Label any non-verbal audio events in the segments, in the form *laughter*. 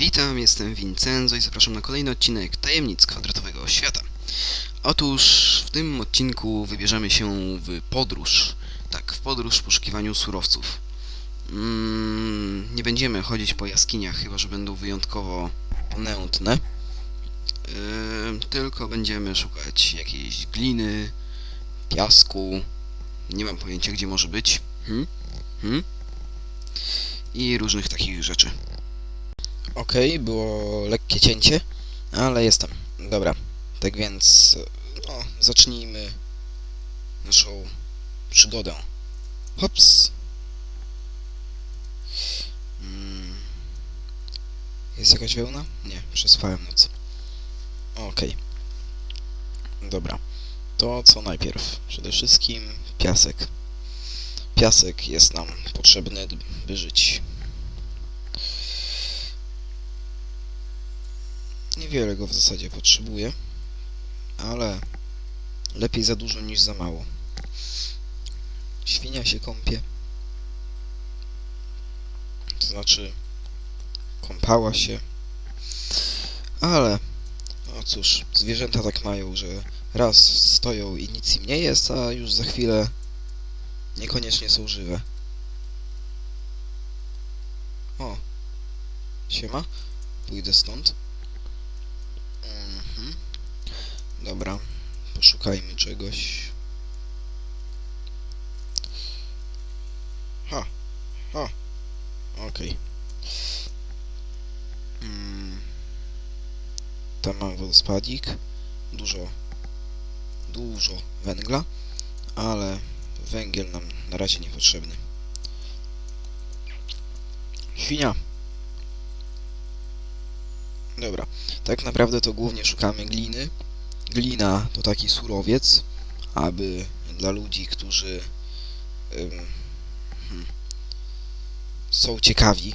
Witam, jestem Vincenzo i zapraszam na kolejny odcinek Tajemnic Kwadratowego Świata. Otóż w tym odcinku wybierzemy się w podróż. Tak, w podróż w poszukiwaniu surowców. Mm, nie będziemy chodzić po jaskiniach, chyba że będą wyjątkowo ponętne. Yy, tylko będziemy szukać jakiejś gliny, piasku. Nie mam pojęcia, gdzie może być. Hmm? Hmm? I różnych takich rzeczy. Okej, było lekkie cięcie, ale jestem. Dobra, tak więc no, zacznijmy naszą przygodę. Hops. Mm. Jest jakaś wełna? Nie, przespałem noc. Okej. Dobra. To co najpierw? Przede wszystkim piasek. Piasek jest nam potrzebny, by żyć. Niewiele go w zasadzie potrzebuję, ale lepiej za dużo niż za mało. Świnia się kąpie. To znaczy, kąpała się. Ale, no cóż, zwierzęta tak mają, że raz stoją i nic im nie jest, a już za chwilę niekoniecznie są żywe. O, siema, pójdę stąd. Dobra, poszukajmy czegoś. Ha, ha, okej. Mm. Tam mam wodospadzik, dużo, dużo węgla, ale węgiel nam na razie niepotrzebny. Świnia. Dobra, tak naprawdę to głównie szukamy gliny. Glina to taki surowiec, aby dla ludzi, którzy hmm, są ciekawi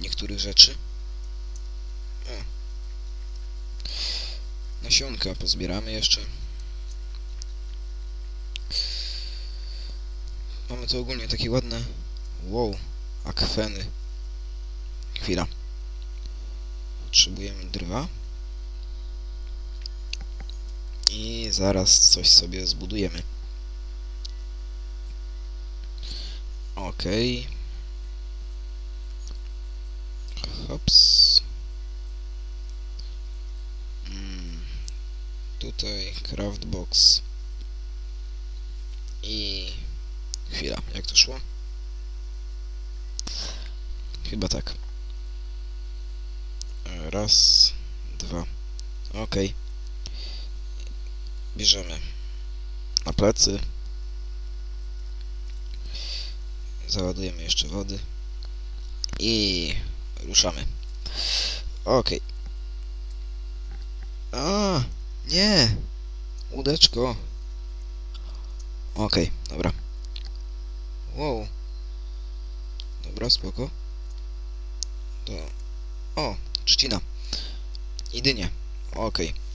niektórych rzeczy. O. Nasionka pozbieramy jeszcze. Mamy tu ogólnie takie ładne wow, akweny. Chwila. Potrzebujemy drwa. I zaraz coś sobie zbudujemy. Okej. Hops. Mm. Tutaj craftbox. I... Chwila, jak to szło? Chyba tak. Raz, dwa. Okej. Bierzemy na plecy. Załadujemy jeszcze wody. I ruszamy. Okej. A, nie! Łódeczko. Okej, dobra. Wow. Dobra, spoko. To... O, trzcina. I dynie. Okej.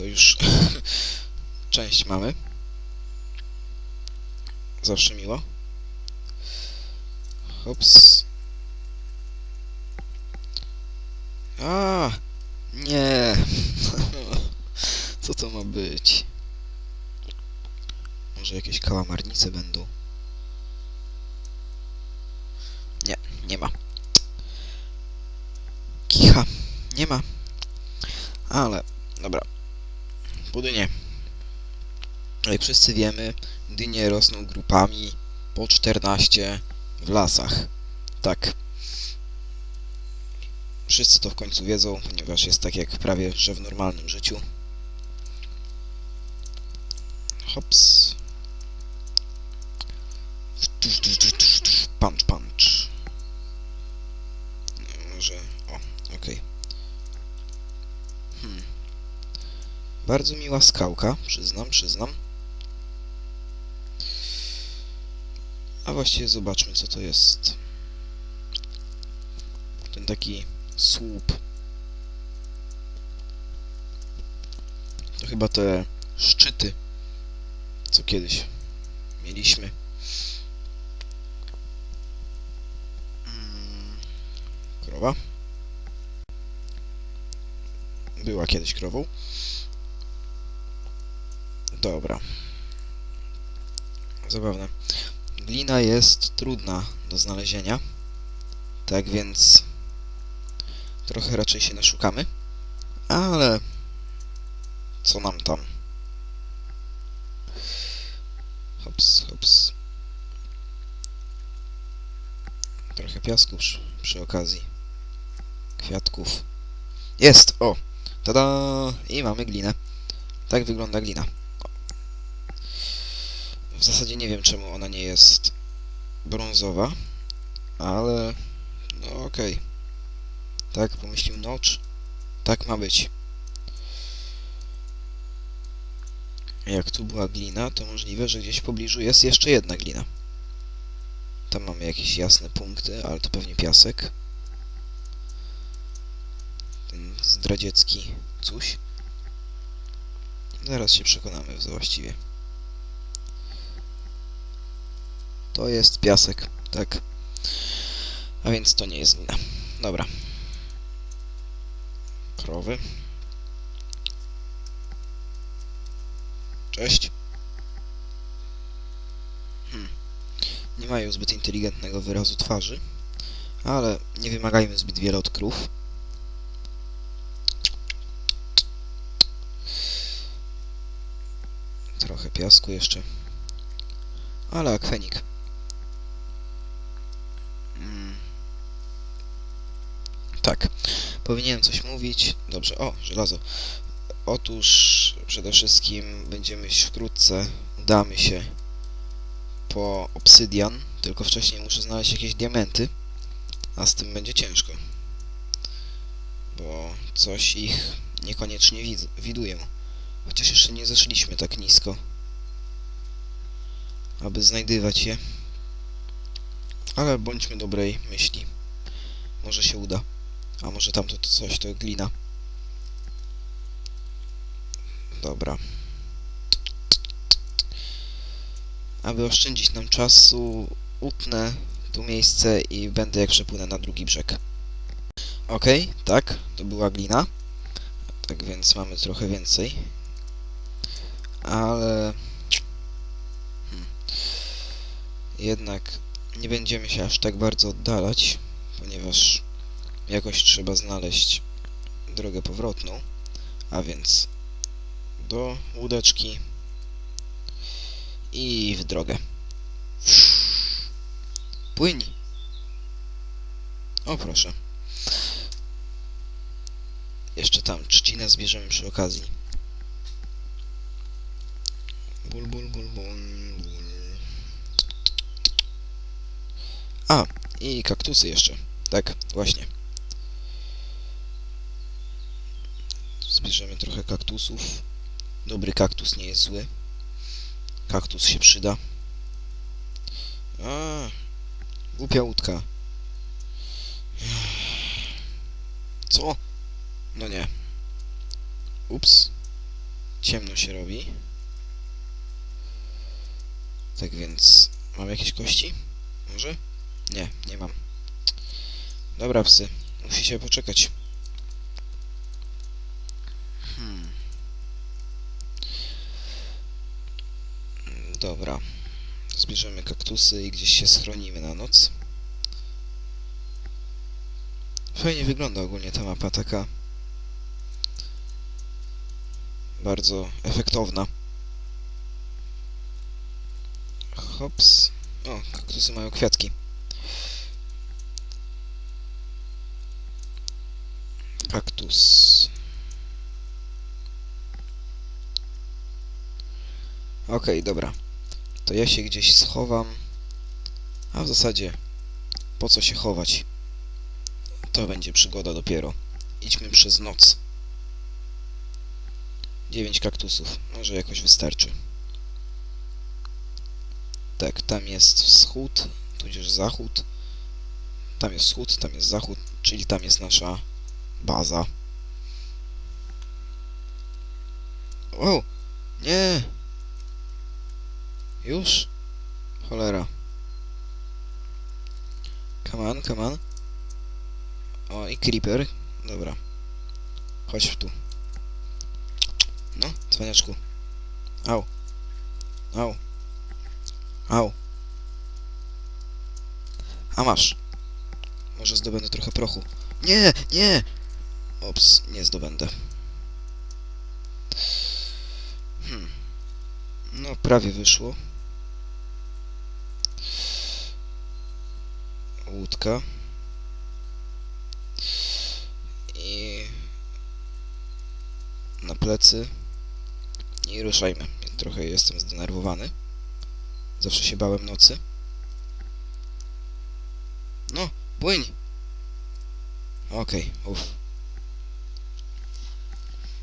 To już *laughs* część mamy. Zawsze miło. Hops. A, nie. *laughs* Co to ma być? Może jakieś kałamarnice będą? Nie, nie ma. Kicha, nie ma. Ale, dobra. Budynie. Jak wszyscy wiemy, dynie rosną grupami po 14 w lasach. Tak. Wszyscy to w końcu wiedzą, ponieważ jest tak jak prawie, że w normalnym życiu. Hops. Punch, punch. No, Może... O, okej. Hmm. Bardzo miła skałka, przyznam, przyznam. A właściwie zobaczmy, co to jest. Ten taki słup. To chyba te szczyty, co kiedyś mieliśmy. Mm, Krowa. była kiedyś krową. Dobra. Zabawne. Glina jest trudna do znalezienia. Tak więc trochę raczej się naszukamy. Ale co nam tam? Hops, hops. Trochę piasku przy, przy okazji. Kwiatków. Jest! O! Tada! I mamy glinę. Tak wygląda glina. W zasadzie nie wiem, czemu ona nie jest brązowa, ale no okej. Tak pomyślił Notch. Tak ma być. Jak tu była glina, to możliwe, że gdzieś w pobliżu jest jeszcze jedna glina. Tam mamy jakieś jasne punkty, ale to pewnie piasek. Ten zdradziecki coś. Zaraz się przekonamy właściwie. To jest piasek, tak. A więc to nie jest glina. Dobra. Krowy. Cześć. Hmm. Nie mają zbyt inteligentnego wyrazu twarzy, ale nie wymagajmy zbyt wiele od krów. Trochę piasku jeszcze. Ale akwenik. Mm. Tak. Powinienem coś mówić. Dobrze. O, żelazo. Otóż przede wszystkim będziemy już wkrótce udamy się po obsydian, tylko wcześniej muszę znaleźć jakieś diamenty, a z tym będzie ciężko. Bo coś ich niekoniecznie wid widuję. Chociaż jeszcze nie zeszliśmy tak nisko, aby znajdywać je. Ale bądźmy dobrej myśli. Może się uda. A może tamto to coś to glina. Dobra. Aby oszczędzić nam czasu, utnę tu miejsce i będę jak przepłynę na drugi brzeg. Okej, tak, to była glina. Tak więc mamy trochę więcej. Ale... Hmm. Jednak nie będziemy się aż tak bardzo oddalać, ponieważ jakoś trzeba znaleźć drogę powrotną. A więc do łódeczki i w drogę. Płyń! O proszę. Jeszcze tam trzcinę zbierzemy przy okazji. Ból, ból, ból, ból, ból. A, i kaktusy jeszcze. Tak, właśnie. Zbierzemy trochę kaktusów. Dobry kaktus nie jest zły. Kaktus się przyda. A, głupia łódka. Co? No nie. Ups. Ciemno się robi. Tak więc... Mam jakieś kości? Może? Nie, nie mam. Dobra, psy. Musicie poczekać. Hmm. Dobra. Zbierzemy kaktusy i gdzieś się schronimy na noc. Fajnie wygląda ogólnie ta mapa, taka bardzo efektowna. Hops. O, kaktusy mają kwiatki. Kaktus. Okej, dobra. To ja się gdzieś schowam. A w zasadzie, po co się chować? To będzie przygoda dopiero. Idźmy przez noc. Dziewięć kaktusów. Może jakoś wystarczy. Tak, tam jest wschód, tudzież zachód. Tam jest wschód, tam jest zachód, czyli tam jest nasza baza. O! Nie! Już? Cholera. Come on, come on. O, i creeper. Dobra. Chodź tu. No, cwaniaczku. Au. Au. Au. A masz. Może zdobędę trochę prochu. Nie, nie! Ops, nie zdobędę. Hmm. No, prawie wyszło. Łódka. I na plecy. I ruszajmy. Trochę jestem zdenerwowany. Zawsze się bałem nocy. No, płyń! Okej, uff.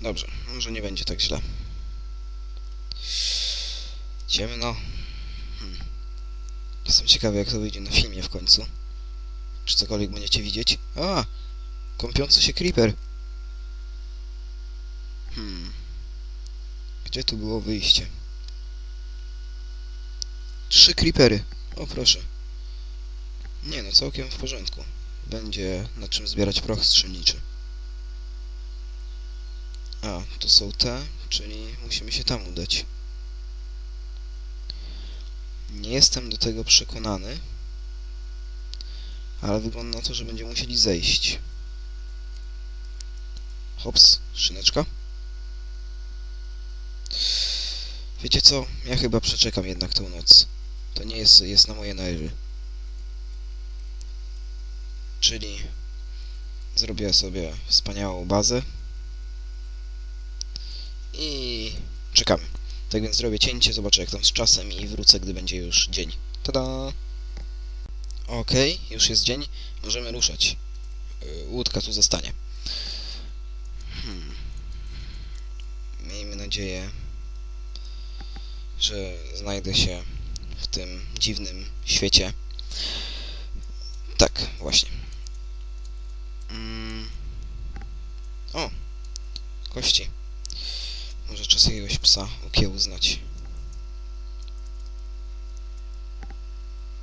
Dobrze, może nie będzie tak źle. Ciemno. Hmm. Jestem ciekawy, jak to wyjdzie na filmie w końcu. Czy cokolwiek będziecie widzieć? A! Kąpiący się creeper. Hmm. Gdzie tu było wyjście? Trzy creepery. O proszę. Nie no, całkiem w porządku. Będzie na czym zbierać proch strzelniczy. A, to są te, czyli musimy się tam udać. Nie jestem do tego przekonany, ale wygląda na to, że będziemy musieli zejść. Hops, szyneczka. Wiecie co? Ja chyba przeczekam jednak tą noc. To nie jest, jest na moje nerwy. Czyli zrobię sobie wspaniałą bazę i czekamy. Tak więc zrobię cięcie, zobaczę jak tam z czasem i wrócę, gdy będzie już dzień. Tada! Okej, już jest dzień, możemy ruszać. Yy, Łódka tu zostanie. Hmm. Miejmy nadzieję, że znajdę się w tym dziwnym świecie. Tak, właśnie. Mm. O! Kości. Może czas jakiegoś psa ukiełznać.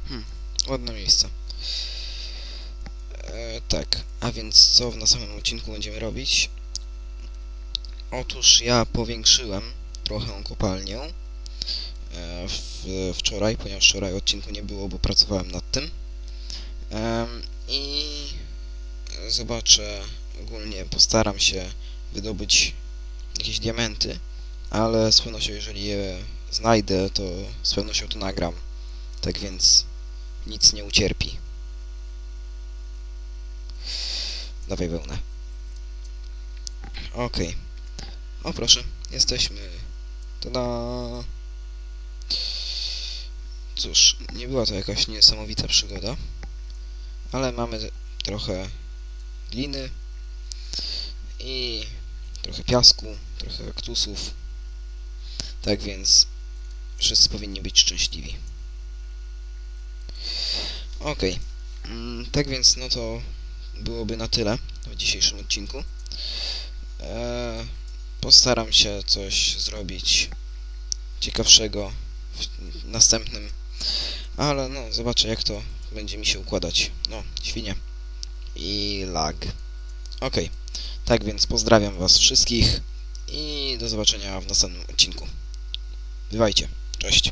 Hmm, ładne miejsce. E, tak, a więc co w następnym odcinku będziemy robić? Otóż ja powiększyłem trochę kopalnię e, w, wczoraj, ponieważ wczoraj odcinku nie było, bo pracowałem nad tym. Em, I zobaczę, ogólnie postaram się wydobyć jakieś diamenty, ale z pewnością jeżeli je znajdę, to z pewnością to nagram. Tak więc nic nie ucierpi. Dawaj wełnę. Okej. O proszę, jesteśmy. Tada! Cóż, nie była to jakaś niesamowita przygoda, ale mamy trochę gliny i trochę piasku, trochę kaktusów. Tak więc wszyscy powinni być szczęśliwi. Okej. Mm, tak więc no to byłoby na tyle w dzisiejszym odcinku. Eee, postaram się coś zrobić ciekawszego w następnym, ale no zobaczę jak to będzie mi się układać. No, świnie. I lag. Okej. Tak więc pozdrawiam Was wszystkich i do zobaczenia w następnym odcinku. Bywajcie. Cześć.